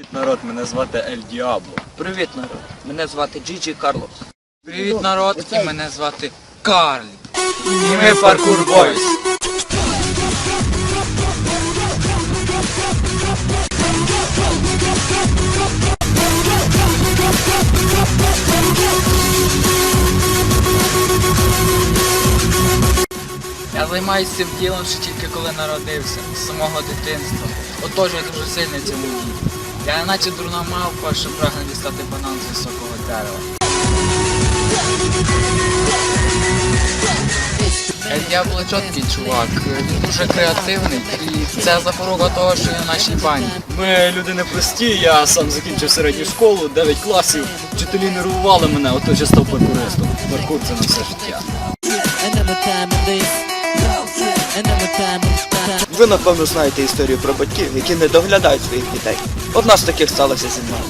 Привіт, народ, мене звати Ель Діабло. Привіт, народ. Мене звати Джиджі Карлос. Привіт, народ, і мене звати Карлі. І ми Паркур Бойс. Я займаюся цим ділом ще тільки коли народився, з самого дитинства. Отож я дуже сильний цьому ділі. Я наче дурна мавпа, що прагне дістати банан з високого дерева. Ель Діабло чіткий чувак, він дуже креативний і це запорука того, що він в нашій бані. Ми люди непрості, я сам закінчив середню школу, 9 класів. Вчителі нервували мене, отож я став паркуристом. Паркур це на все життя. Ви, напевно, знаєте історію про батьків, які не доглядають своїх дітей. Одна з таких сталася зі мною.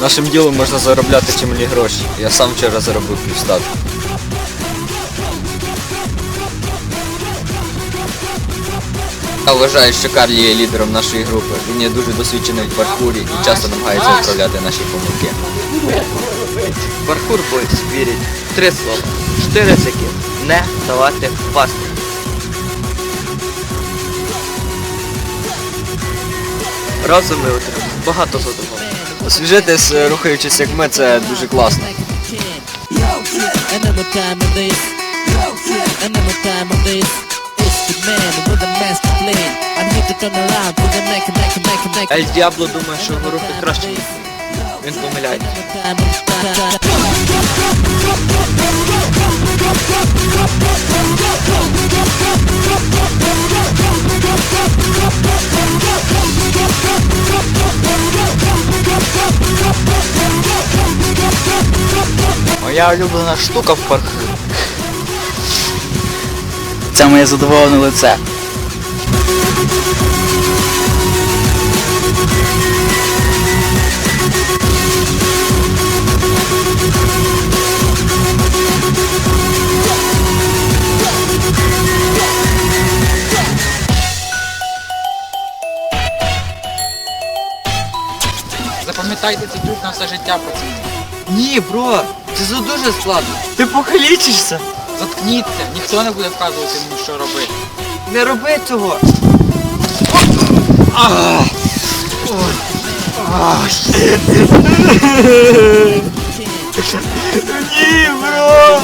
Нашим ділом можна заробляти чималі гроші. Я сам вчора заробив півстатку. Я вважаю, що Карлі є лідером нашої групи. Він є дуже досвідчений в паркурі і часто намагається виправляти наші помилки. Паркур бойс вірить три слова. Чотири з не давати впасти. Разом ми отримаємо багато задоволення. Освіжитись, е, рухаючись як ми, це дуже класно. Ель Діабло думає, що його рухи краще. Він помиляється. Моя улюблена штука в парку. Це моє задоволене лице. Запам'ятайте цей трюк на все життя, пацани. Ні, бро, це дуже складно. Ти похилічишся. Заткніться, ніхто не буде вказувати мені, що робити. Не роби цього. Ні, бро!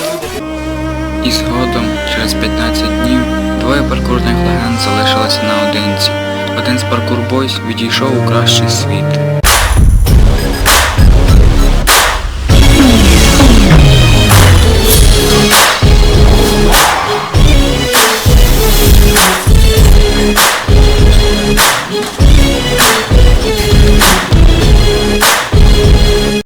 І згодом, через 15 днів, двоє паркурних легенд залишилися наодинці. Один з паркур бойс відійшов у кращий світ.